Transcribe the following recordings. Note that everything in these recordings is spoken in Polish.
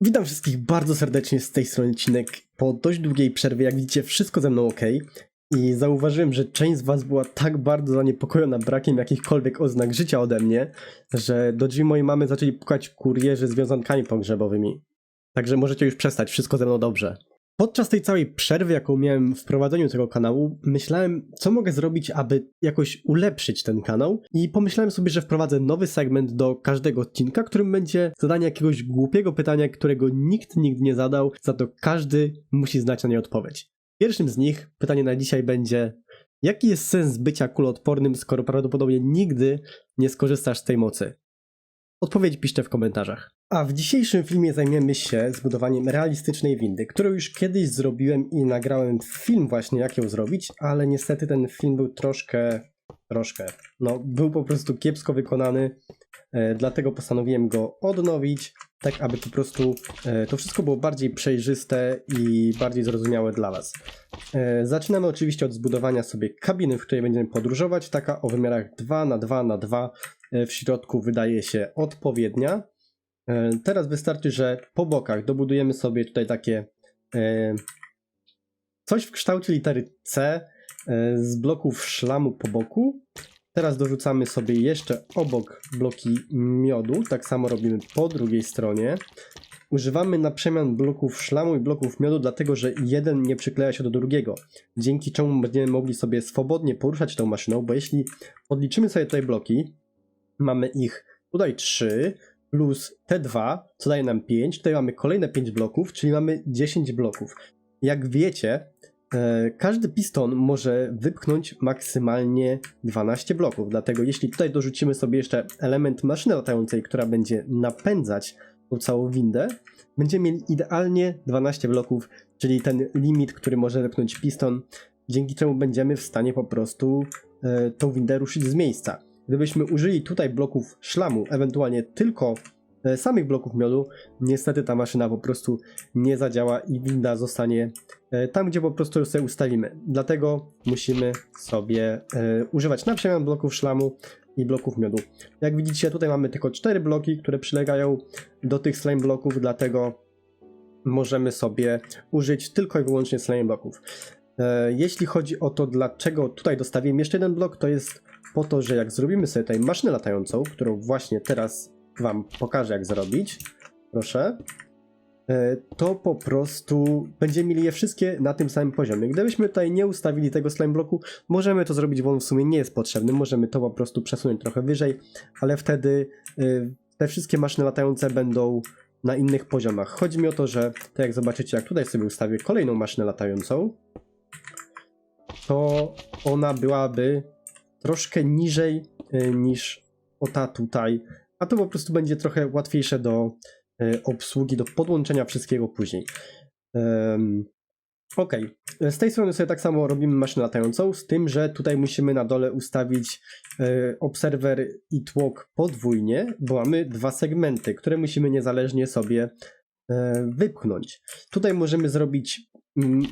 Witam wszystkich bardzo serdecznie z tej strony Cinek. Po dość długiej przerwie, jak widzicie, wszystko ze mną ok. I zauważyłem, że część z Was była tak bardzo zaniepokojona brakiem jakichkolwiek oznak życia ode mnie, że do drzwi mojej mamy zaczęli pukać kurierzy z wiązankami pogrzebowymi. Także możecie już przestać, wszystko ze mną dobrze. Podczas tej całej przerwy, jaką miałem w prowadzeniu tego kanału, myślałem, co mogę zrobić, aby jakoś ulepszyć ten kanał i pomyślałem sobie, że wprowadzę nowy segment do każdego odcinka, którym będzie zadanie jakiegoś głupiego pytania, którego nikt nigdy nie zadał, za to każdy musi znać na nie odpowiedź. Pierwszym z nich, pytanie na dzisiaj będzie, jaki jest sens bycia kuloodpornym, skoro prawdopodobnie nigdy nie skorzystasz z tej mocy? Odpowiedź piszcie w komentarzach. A w dzisiejszym filmie zajmiemy się zbudowaniem realistycznej windy, którą już kiedyś zrobiłem i nagrałem film właśnie jak ją zrobić, ale niestety ten film był troszkę, troszkę, no był po prostu kiepsko wykonany, e, dlatego postanowiłem go odnowić, tak aby po prostu e, to wszystko było bardziej przejrzyste i bardziej zrozumiałe dla Was. E, Zaczynamy oczywiście od zbudowania sobie kabiny, w której będziemy podróżować, taka o wymiarach 2 na 2 na 2 e, w środku wydaje się odpowiednia. E, Teraz wystarczy, że po bokach dobudujemy sobie tutaj takie e, coś w kształcie litery C z bloków szlamu po boku. Teraz dorzucamy sobie jeszcze obok bloki miodu, tak samo robimy po drugiej stronie. Używamy na przemian bloków szlamu i bloków miodu, dlatego że jeden nie przykleja się do drugiego, dzięki czemu będziemy mogli sobie swobodnie poruszać tą maszyną, bo jeśli odliczymy sobie tutaj bloki, mamy ich tutaj 3 plus te 2, co daje nam 5, tutaj mamy kolejne 5 bloków, czyli mamy 10 bloków. Jak wiecie, e, każdy piston może wypchnąć maksymalnie 12 bloków, dlatego jeśli tutaj dorzucimy sobie jeszcze element maszyny latającej, która będzie napędzać tą całą windę, będziemy mieli idealnie 12 bloków, czyli ten limit, który może wypchnąć piston, dzięki czemu będziemy w stanie po prostu e, tą windę ruszyć z miejsca. Gdybyśmy użyli tutaj bloków szlamu, ewentualnie tylko e, samych bloków miodu, niestety ta maszyna po prostu nie zadziała i winda zostanie e, tam, gdzie po prostu sobie ustawimy. Dlatego musimy sobie e, używać na przemian bloków szlamu i bloków miodu. Jak widzicie, tutaj mamy tylko cztery bloki, które przylegają do tych slime bloków, dlatego możemy sobie użyć tylko i wyłącznie slime bloków. E, Jeśli chodzi o to, dlaczego tutaj dostawiłem jeszcze jeden blok, to jest po to, że jak zrobimy sobie tutaj maszynę latającą, którą właśnie teraz Wam pokażę jak zrobić, proszę, e, to po prostu będziemy mieli je wszystkie na tym samym poziomie. Gdybyśmy tutaj nie ustawili tego slime bloku, możemy to zrobić, bo on w sumie nie jest potrzebny, możemy to po prostu przesunąć trochę wyżej, ale wtedy e, te wszystkie maszyny latające będą na innych poziomach. Chodzi mi o to, że tak jak zobaczycie, jak tutaj sobie ustawię kolejną maszynę latającą, to ona byłaby troszkę niżej y, niż o ta tutaj, a to po prostu będzie trochę łatwiejsze do y, obsługi, do podłączenia wszystkiego później. Ok, z tej strony sobie tak samo robimy maszynę latającą, z tym, że tutaj musimy na dole ustawić y, obserwer i tłok podwójnie, bo mamy dwa segmenty, które musimy niezależnie sobie y, wypchnąć. Tutaj możemy zrobić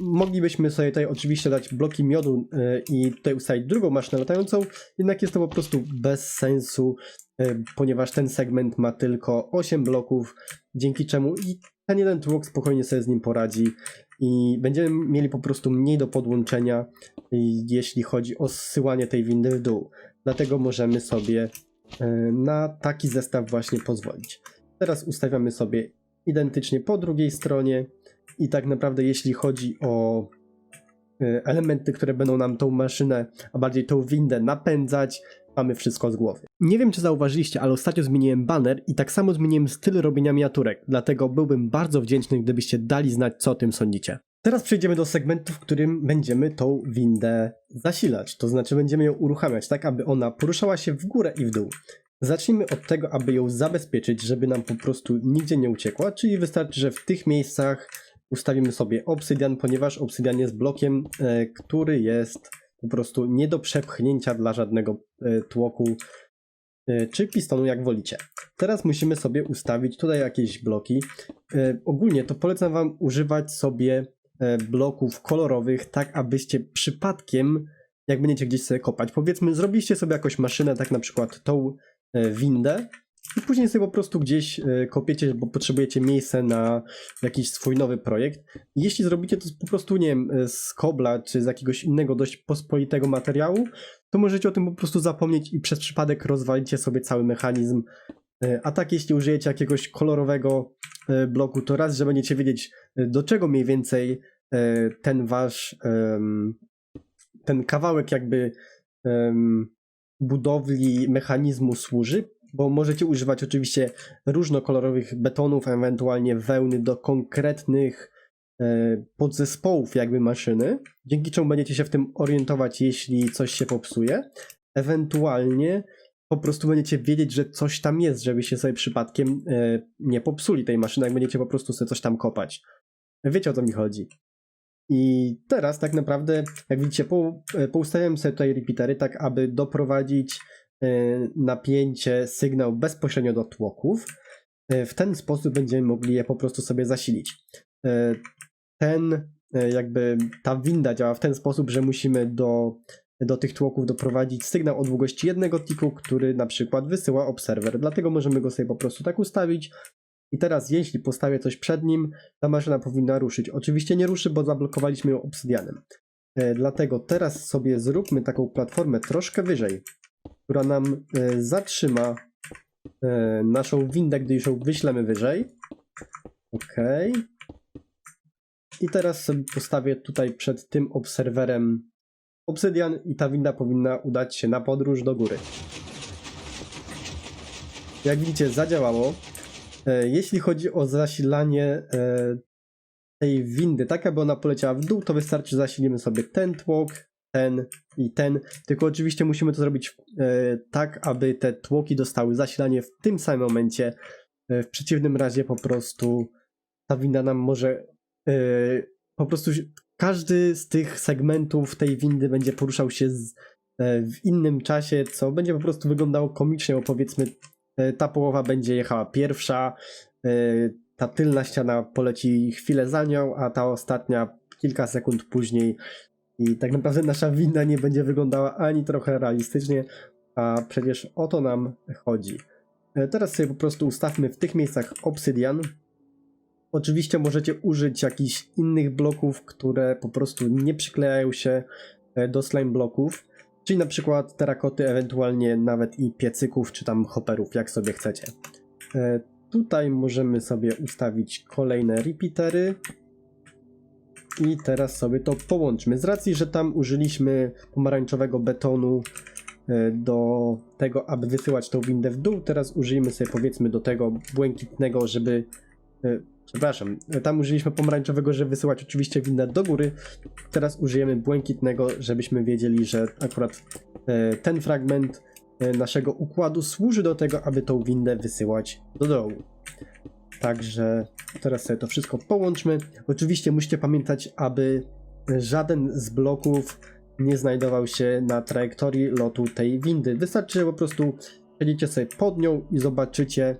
Moglibyśmy sobie tutaj oczywiście dać bloki miodu i tutaj ustawić drugą maszynę latającą, jednak jest to po prostu bez sensu, ponieważ ten segment ma tylko 8 bloków, dzięki czemu i ten jeden tłok spokojnie sobie z nim poradzi i będziemy mieli po prostu mniej do podłączenia, jeśli chodzi o zsyłanie tej windy w dół. Dlatego możemy sobie na taki zestaw właśnie pozwolić. Teraz ustawiamy sobie identycznie po drugiej stronie i tak naprawdę jeśli chodzi o elementy, które będą nam tą maszynę, a bardziej tą windę napędzać, mamy wszystko z głowy. Nie wiem czy zauważyliście, ale ostatnio zmieniłem banner i tak samo zmieniłem styl robienia miniaturek, dlatego byłbym bardzo wdzięczny, gdybyście dali znać co o tym sądzicie. Teraz przejdziemy do segmentu, w którym będziemy tą windę zasilać, to znaczy będziemy ją uruchamiać tak, aby ona poruszała się w górę i w dół. Zacznijmy od tego, aby ją zabezpieczyć, żeby nam po prostu nigdzie nie uciekła, czyli wystarczy, że w tych miejscach ustawimy sobie obsydian, ponieważ obsydian jest blokiem, e, który jest po prostu nie do przepchnięcia dla żadnego e, tłoku e, czy pistonu, jak wolicie. Teraz musimy sobie ustawić tutaj jakieś bloki. Ogólnie to polecam Wam używać sobie bloków kolorowych, tak abyście przypadkiem, jak będziecie gdzieś sobie kopać, powiedzmy, zrobiliście sobie jakąś maszynę, tak na przykład tą windę, i później sobie po prostu gdzieś e, kopiecie, bo potrzebujecie miejsce na jakiś swój nowy projekt. Jeśli zrobicie to po prostu, nie wiem, e, z kobla czy z jakiegoś innego dość pospolitego materiału, to możecie o tym po prostu zapomnieć i przez przypadek rozwalicie sobie cały mechanizm. E, A tak, jeśli użyjecie jakiegoś kolorowego bloku, to raz, że będziecie wiedzieć, do czego mniej więcej ten wasz ten kawałek jakby budowli mechanizmu służy, bo możecie używać oczywiście różnokolorowych betonów, ewentualnie wełny do konkretnych e, podzespołów jakby maszyny, dzięki czemu będziecie się w tym orientować, jeśli coś się popsuje. Ewentualnie po prostu będziecie wiedzieć, że coś tam jest, żebyście sobie przypadkiem e, nie popsuli tej maszyny, jak będziecie po prostu sobie coś tam kopać. Wiecie o co mi chodzi. I teraz tak naprawdę, jak widzicie, po, e, poustawiam sobie tutaj repeatery, tak aby doprowadzić napięcie, sygnał bezpośrednio do tłoków. E, W ten sposób będziemy mogli je po prostu sobie zasilić. E, Ten, jakby ta winda działa w ten sposób, że musimy do, do tych tłoków doprowadzić sygnał o długości jednego tiku, który na przykład wysyła obserwer. Dlatego możemy go sobie po prostu tak ustawić. I teraz, jeśli postawię coś przed nim, ta maszyna powinna ruszyć. Oczywiście nie ruszy, bo zablokowaliśmy ją obsydianem. Dlatego teraz sobie zróbmy taką platformę troszkę wyżej, która nam e, zatrzyma e, naszą windę, gdy już ją wyślemy wyżej. Ok. I teraz sobie postawię tutaj przed tym obserwerem obsydian i ta winda powinna udać się na podróż do góry. Jak widzicie, zadziałało. E, Jeśli chodzi o zasilanie tej windy, tak aby ona poleciała w dół, to wystarczy, zasilimy sobie ten tłok, ten i ten. Tylko oczywiście musimy to zrobić e, tak, aby te tłoki dostały zasilanie w tym samym momencie. E, W przeciwnym razie po prostu ta winda nam może e, po prostu każdy z tych segmentów tej windy będzie poruszał się z, e, w innym czasie, co będzie po prostu wyglądało komicznie, bo powiedzmy e, ta połowa będzie jechała pierwsza, e, ta tylna ściana poleci chwilę za nią, a ta ostatnia kilka sekund później. I tak naprawdę nasza winda nie będzie wyglądała ani trochę realistycznie, a przecież o to nam chodzi. E, Teraz sobie po prostu ustawmy w tych miejscach obsydian. Oczywiście możecie użyć jakichś innych bloków, które po prostu nie przyklejają się e, do slime bloków, czyli na przykład terakoty, ewentualnie nawet i piecyków, czy tam hopperów, jak sobie chcecie. E, Tutaj możemy sobie ustawić kolejne repeatery. I teraz sobie to połączmy. Z racji, że tam użyliśmy pomarańczowego betonu e, do tego, aby wysyłać tą windę w dół, teraz użyjmy sobie powiedzmy do tego błękitnego, żeby... e, Przepraszam, e, tam użyliśmy pomarańczowego, żeby wysyłać oczywiście windę do góry. Teraz użyjemy błękitnego, żebyśmy wiedzieli, że akurat ten fragment naszego układu służy do tego, aby tą windę wysyłać do dołu. Także teraz sobie to wszystko połączmy. Oczywiście musicie pamiętać, aby żaden z bloków nie znajdował się na trajektorii lotu tej windy. Wystarczy, że po prostu przejdziecie sobie pod nią i zobaczycie,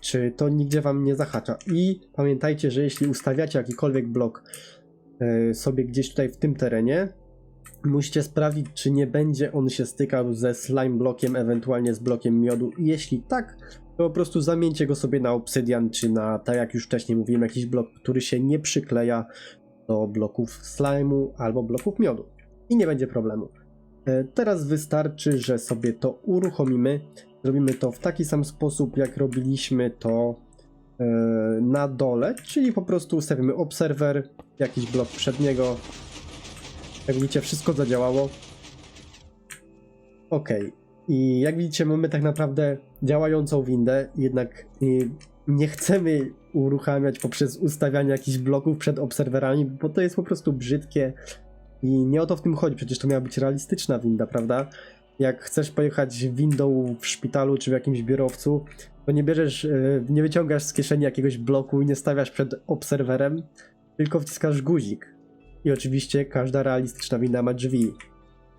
czy to nigdzie wam nie zahacza. I pamiętajcie, że jeśli ustawiacie jakikolwiek blok e, sobie gdzieś tutaj w tym terenie, musicie sprawdzić, czy nie będzie on się stykał ze slime blokiem, ewentualnie z blokiem miodu. Jeśli tak, to po prostu zamieńcie go sobie na obsydian, czy na, tak jak już wcześniej mówiłem, jakiś blok, który się nie przykleja do bloków slime'u albo bloków miodu. I nie będzie problemu. E, Teraz wystarczy, że sobie to uruchomimy. Zrobimy to w taki sam sposób, jak robiliśmy to e, na dole, czyli po prostu ustawimy obserwer, jakiś blok przed niego. Jak widzicie, wszystko zadziałało. Ok. I jak widzicie, mamy tak naprawdę działającą windę, jednak y, nie chcemy uruchamiać poprzez ustawianie jakichś bloków przed obserwerami, bo to jest po prostu brzydkie i nie o to w tym chodzi. Przecież to miała być realistyczna winda, prawda? Jak chcesz pojechać windą w szpitalu czy w jakimś biurowcu, to nie bierzesz, y, nie wyciągasz z kieszeni jakiegoś bloku i nie stawiasz przed obserwerem, tylko wciskasz guzik. I oczywiście każda realistyczna winda ma drzwi,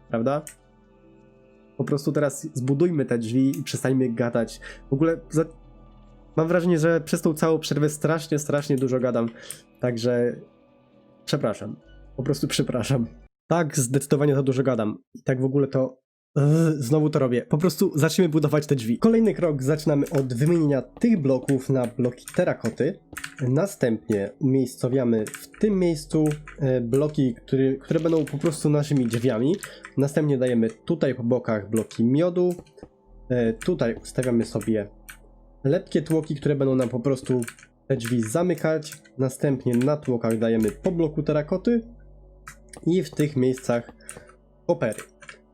prawda? Po prostu teraz zbudujmy te drzwi i przestańmy gadać. W ogóle za... mam wrażenie, że przez tą całą przerwę strasznie, strasznie dużo gadam. Także przepraszam. Po prostu przepraszam. Tak, zdecydowanie za dużo gadam. I tak w ogóle to Znowu to robię. Po prostu zaczniemy budować te drzwi. Kolejny krok zaczynamy od wymienienia tych bloków na bloki terakoty. Następnie umiejscowiamy w tym miejscu e, bloki, które będą po prostu naszymi drzwiami. Następnie dajemy tutaj po bokach bloki miodu. E, Tutaj ustawiamy sobie lepkie tłoki, które będą nam po prostu te drzwi zamykać. Następnie na tłokach dajemy po bloku terakoty i w tych miejscach opery.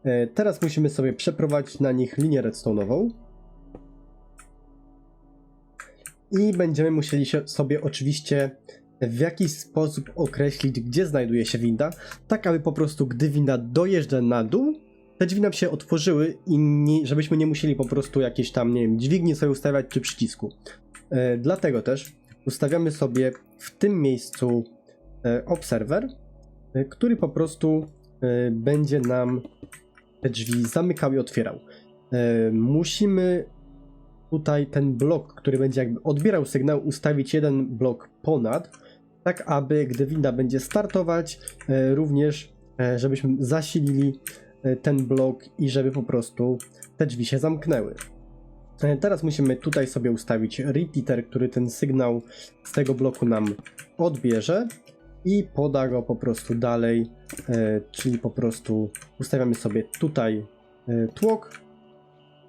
E, Teraz musimy sobie przeprowadzić na nich linię redstone'ową. I będziemy musieli sobie oczywiście w jakiś sposób określić, gdzie znajduje się winda, tak aby po prostu, gdy winda dojeżdża na dół, te drzwi nam się otworzyły i nie, żebyśmy nie musieli po prostu jakieś tam, nie wiem, dźwigni sobie ustawiać czy przycisku. E, dlatego też ustawiamy sobie w tym miejscu e, obserwer, e, który po prostu e, będzie nam te drzwi zamykał i otwierał. E, musimy tutaj ten blok, który będzie jakby odbierał sygnał, ustawić jeden blok ponad, tak aby gdy winda będzie startować, e, również e, żebyśmy zasilili ten blok i żeby po prostu te drzwi się zamknęły. Teraz musimy tutaj sobie ustawić repeater, który ten sygnał z tego bloku nam odbierze i poda go po prostu dalej, e, czyli po prostu ustawiamy sobie tutaj e, tłok,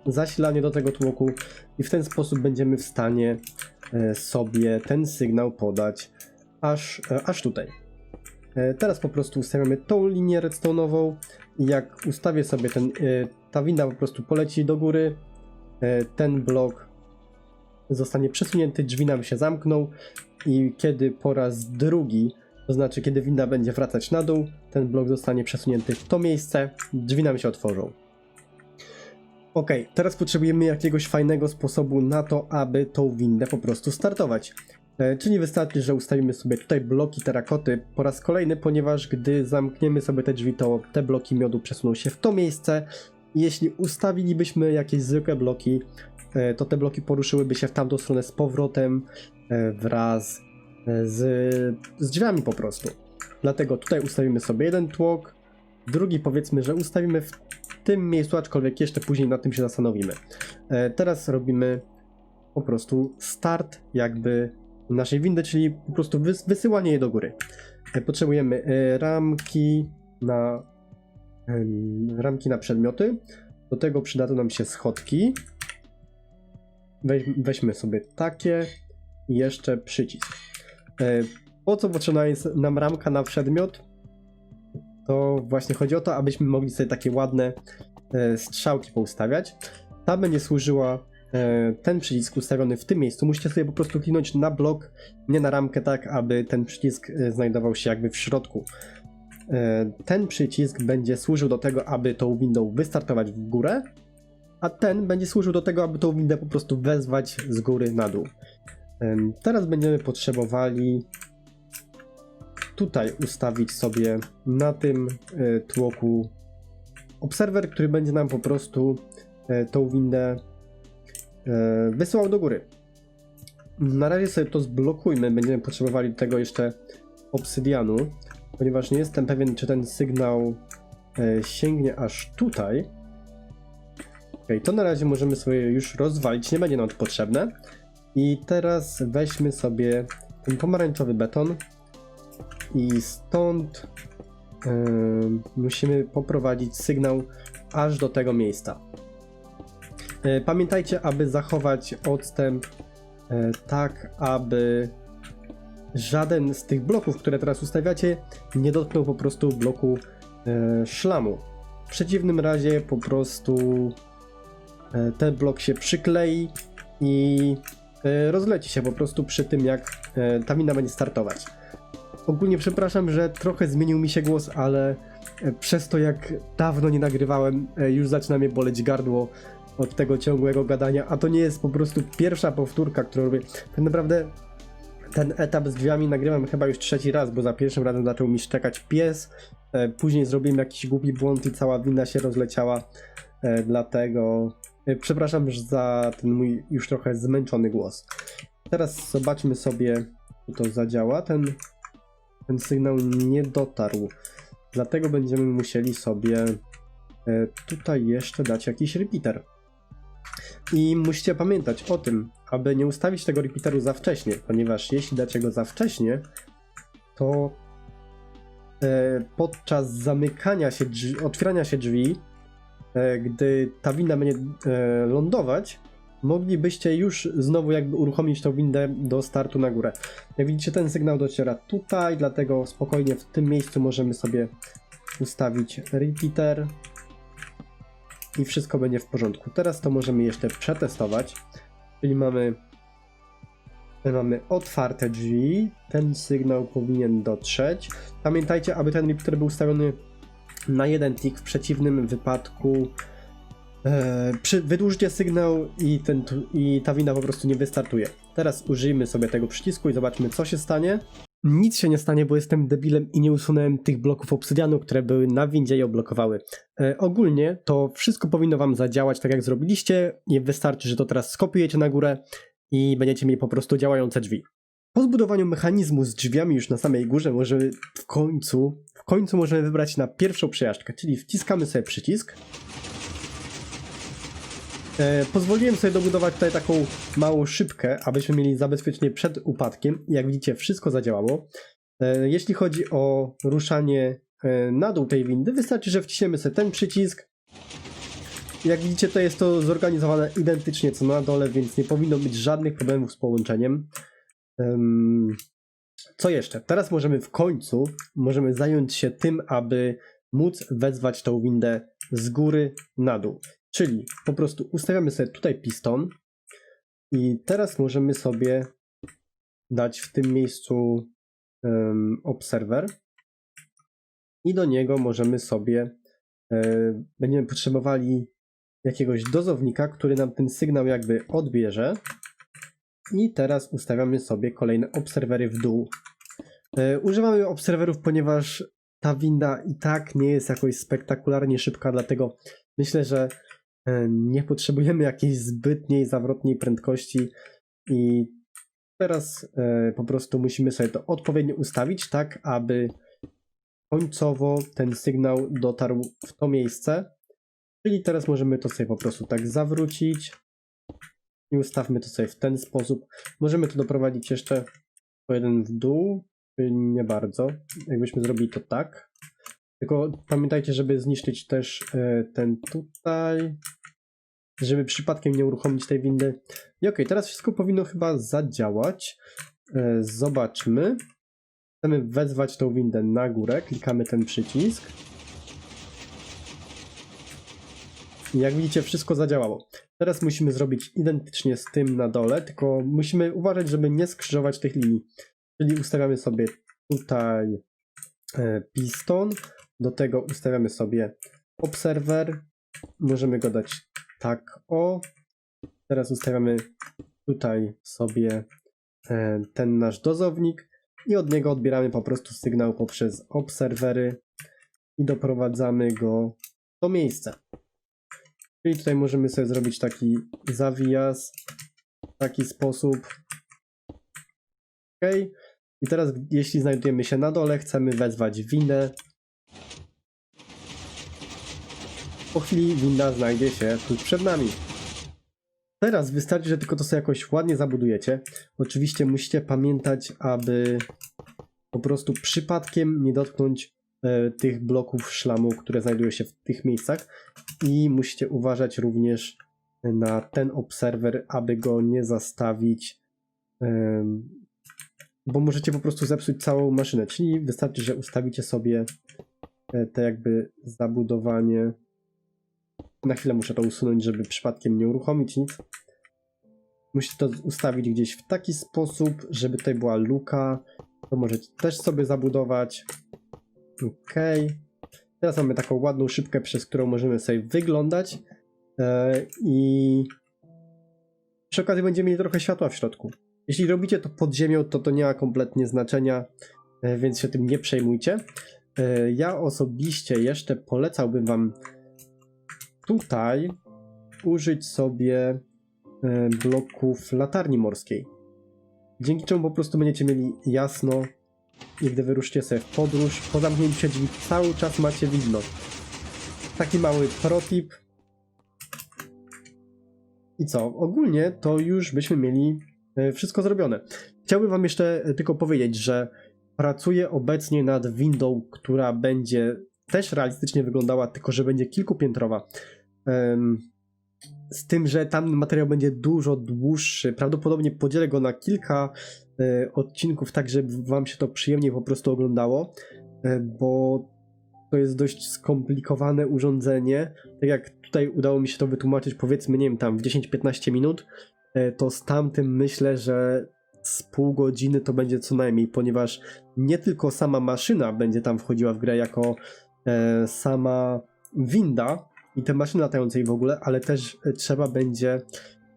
zasilanie do tego tłoku i w ten sposób będziemy w stanie e, sobie ten sygnał podać aż, aż tutaj. Teraz po prostu ustawiamy tą linię redstone'ową i jak ustawię sobie ten, ta winda po prostu poleci do góry, ten blok zostanie przesunięty, drzwi nam się zamkną i kiedy po raz drugi, to znaczy kiedy winda będzie wracać na dół, ten blok zostanie przesunięty w to miejsce, drzwi nam się otworzą. Ok, teraz potrzebujemy jakiegoś fajnego sposobu na to, aby tą windę po prostu startować. E, Czyli wystarczy, że ustawimy sobie tutaj bloki terakoty po raz kolejny, ponieważ gdy zamkniemy sobie te drzwi, to te bloki miodu przesuną się w to miejsce. Jeśli ustawilibyśmy jakieś zwykłe bloki, e, to te bloki poruszyłyby się w tamtą stronę z powrotem e, wraz z, z drzwiami po prostu. Dlatego tutaj ustawimy sobie jeden tłok, drugi powiedzmy, że ustawimy w tym miejscu, aczkolwiek jeszcze później nad tym się zastanowimy. E, Teraz robimy po prostu start jakby naszej windy, czyli po prostu wys wysyłanie jej do góry. E, Potrzebujemy e, ramki na ramki na przedmioty. Do tego przydadzą nam się schodki. Weź, weźmy sobie takie i jeszcze przycisk. E, Po co potrzebna jest nam ramka na przedmiot? To właśnie chodzi o to, abyśmy mogli sobie takie ładne e, strzałki poustawiać. Ta będzie służyła e, ten przycisk ustawiony w tym miejscu. Musicie sobie po prostu kliknąć na blok, nie na ramkę, tak aby ten przycisk znajdował się jakby w środku. Ten przycisk będzie służył do tego, aby tą windą wystartować w górę, a ten będzie służył do tego, aby tą windę po prostu wezwać z góry na dół. Teraz będziemy potrzebowali tutaj ustawić sobie na tym e, tłoku obserwer, który będzie nam po prostu e, tą windę e, wysyłał do góry. Na razie sobie to zblokujmy, będziemy potrzebowali tego jeszcze obsydianu, ponieważ nie jestem pewien, czy ten sygnał sięgnie aż tutaj. Ok, to na razie możemy sobie już rozwalić, nie będzie nam to potrzebne. I teraz weźmy sobie ten pomarańczowy beton i stąd em, musimy poprowadzić sygnał aż do tego miejsca. E, Pamiętajcie, aby zachować odstęp e, tak, aby żaden z tych bloków, które teraz ustawiacie, nie dotknął po prostu bloku e, szlamu. W przeciwnym razie po prostu ten blok się przyklei i rozleci się po prostu przy tym, jak e, ta mina będzie startować. Ogólnie przepraszam, że trochę zmienił mi się głos, ale e, przez to jak dawno nie nagrywałem, e, już zaczyna mnie boleć gardło od tego ciągłego gadania, a to nie jest po prostu pierwsza powtórka, którą robię. Tak naprawdę ten etap z drzwiami nagrywam chyba już trzeci raz, bo za pierwszym razem zaczął mi szczekać pies, e, później zrobiłem jakiś głupi błąd i cała wina się rozleciała, e, dlatego e, przepraszam już za ten mój już trochę zmęczony głos. Teraz zobaczmy sobie, czy to zadziała. Ten, ten sygnał nie dotarł, dlatego będziemy musieli sobie e, tutaj jeszcze dać jakiś repeater. I musicie pamiętać o tym, aby nie ustawić tego repeateru za wcześnie, ponieważ jeśli dacie go za wcześnie, to e, podczas zamykania się drzwi, otwierania się drzwi, e, gdy ta winda będzie e, lądować, moglibyście już znowu jakby uruchomić tą windę do startu na górę. Jak widzicie, ten sygnał dociera tutaj, dlatego spokojnie w tym miejscu możemy sobie ustawić repeater i wszystko będzie w porządku. Teraz to możemy jeszcze przetestować, czyli mamy mamy otwarte drzwi, ten sygnał powinien dotrzeć. Pamiętajcie, aby ten repeater był ustawiony na jeden tick, w przeciwnym wypadku e, przy, wydłużycie sygnał i, ten, i ta winda po prostu nie wystartuje. Teraz użyjmy sobie tego przycisku i zobaczmy co się stanie. Nic się nie stanie, bo jestem debilem i nie usunąłem tych bloków obsydianu, które były na windzie i oblokowały. E, ogólnie to wszystko powinno wam zadziałać tak jak zrobiliście i wystarczy, że to teraz skopiujecie na górę i będziecie mieli po prostu działające drzwi. Po zbudowaniu mechanizmu z drzwiami już na samej górze możemy w końcu, końcu możemy wybrać na pierwszą przejażdżkę, czyli wciskamy sobie przycisk. E, pozwoliłem sobie dobudować tutaj taką małą szybkę, abyśmy mieli zabezpieczenie przed upadkiem. Jak widzicie, wszystko zadziałało. E, jeśli chodzi o ruszanie e, na dół tej windy, wystarczy, że wciśniemy sobie ten przycisk. Jak widzicie, to jest to zorganizowane identycznie co na dole, więc nie powinno być żadnych problemów z połączeniem. Em, co jeszcze? Teraz możemy w końcu możemy zająć się tym, aby móc wezwać tą windę z góry na dół. Czyli po prostu ustawiamy sobie tutaj piston i teraz możemy sobie dać w tym miejscu em, obserwer i do niego możemy sobie e, będziemy potrzebowali jakiegoś dozownika, który nam ten sygnał jakby odbierze i teraz ustawiamy sobie kolejne obserwery w dół. E, używamy obserwerów, ponieważ ta winda i tak nie jest jakoś spektakularnie szybka, dlatego myślę, że e, nie potrzebujemy jakiejś zbytniej zawrotniej prędkości i teraz e, po prostu musimy sobie to odpowiednio ustawić, tak aby końcowo ten sygnał dotarł w to miejsce. Czyli teraz możemy to sobie po prostu tak zawrócić i ustawmy to sobie w ten sposób. Możemy to doprowadzić jeszcze o jeden w dół, nie bardzo. Jakbyśmy zrobili to tak. Tylko pamiętajcie, żeby zniszczyć też e, ten tutaj, żeby przypadkiem nie uruchomić tej windy. I okej, teraz wszystko powinno chyba zadziałać. E, Zobaczmy. Chcemy wezwać tą windę na górę, klikamy ten przycisk. I jak widzicie, wszystko zadziałało. Teraz musimy zrobić identycznie z tym na dole, tylko musimy uważać, żeby nie skrzyżować tych linii. Czyli ustawiamy sobie tutaj e, piston, do tego ustawiamy sobie obserwer, możemy go dać tak o. Teraz ustawiamy tutaj sobie e, ten nasz dozownik i od niego odbieramy po prostu sygnał poprzez obserwery i doprowadzamy go do miejsca. Czyli tutaj możemy sobie zrobić taki zawijas taki sposób. Ok. I teraz, jeśli znajdujemy się na dole, chcemy wezwać windę. Po chwili winda znajdzie się tuż przed nami. Teraz wystarczy, że tylko to sobie jakoś ładnie zabudujecie. Oczywiście musicie pamiętać, aby po prostu przypadkiem nie dotknąć tych bloków szlamu, które znajdują się w tych miejscach. I musicie uważać również na ten obserwer, aby go nie zastawić, bo możecie po prostu zepsuć całą maszynę. Czyli wystarczy, że ustawicie sobie e, te jakby zabudowanie. Na chwilę muszę to usunąć, żeby przypadkiem nie uruchomić nic. Musicie to ustawić gdzieś w taki sposób, żeby tutaj była luka. To możecie też sobie zabudować. Ok. Teraz mamy taką ładną szybkę, przez którą możemy sobie wyglądać. E, I przy okazji będziemy mieli trochę światła w środku. Jeśli robicie to pod ziemią, to to nie ma kompletnie znaczenia, e, więc się tym nie przejmujcie. E, Ja osobiście jeszcze polecałbym Wam tutaj użyć sobie bloków latarni morskiej. Dzięki czemu po prostu będziecie mieli jasno i gdy wyruszycie sobie w podróż, po zamknięciu drzwi cały czas macie widno. taki mały protip. I co? Ogólnie to już byśmy mieli e, wszystko zrobione. Chciałbym wam jeszcze e, tylko powiedzieć, że pracuję obecnie nad windą, która będzie też realistycznie wyglądała, tylko że będzie kilkupiętrowa. Em, z tym, że tam materiał będzie dużo dłuższy. Prawdopodobnie podzielę go na kilka e, odcinków, tak żeby wam się to przyjemnie po prostu oglądało, e, bo to jest dość skomplikowane urządzenie. Tak jak tutaj udało mi się to wytłumaczyć, powiedzmy, nie wiem, tam w 10-15 minut, e, to z tamtym myślę, że z pół godziny to będzie co najmniej, ponieważ nie tylko sama maszyna będzie tam wchodziła w grę jako sama winda i te maszyny latające i w ogóle, ale też e, trzeba będzie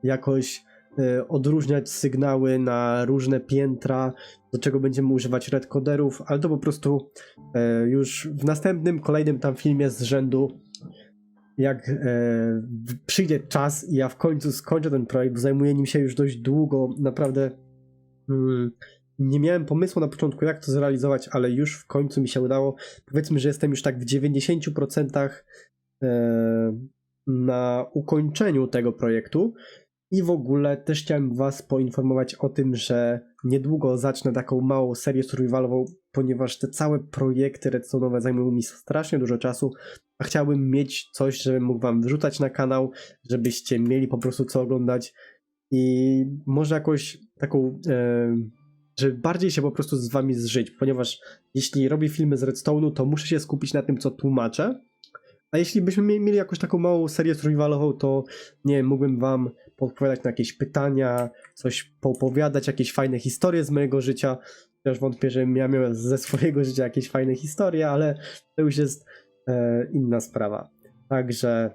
jakoś e, odróżniać sygnały na różne piętra, do czego będziemy używać redcoderów, ale to po prostu e, już w następnym, kolejnym tam filmie z rzędu, jak przyjdzie czas i ja w końcu skończę ten projekt, bo zajmuję nim się już dość długo, naprawdę mm, nie miałem pomysłu na początku, jak to zrealizować, ale już w końcu mi się udało. Powiedzmy, że jestem już tak w 90% e, na ukończeniu tego projektu. I w ogóle też chciałem Was poinformować o tym, że niedługo zacznę taką małą serię survivalową, ponieważ te całe projekty redstone'owe zajmują mi strasznie dużo czasu, a chciałbym mieć coś, żebym mógł Wam wrzucać na kanał, żebyście mieli po prostu co oglądać i może jakąś taką, e, żeby bardziej się po prostu z Wami zżyć, ponieważ jeśli robię filmy z redstone'u, to muszę się skupić na tym, co tłumaczę, a jeśli byśmy mie- mieli jakąś taką małą serię survivalową, to nie wiem, mógłbym wam podpowiadać na jakieś pytania, coś poopowiadać, jakieś fajne historie z mojego życia. Też wątpię, że ja miałem ze swojego życia jakieś fajne historie, ale to już jest e, inna sprawa. Także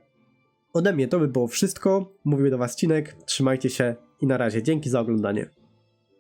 ode mnie to by było wszystko. Mówił do was Cinek, trzymajcie się i na razie. Dzięki za oglądanie.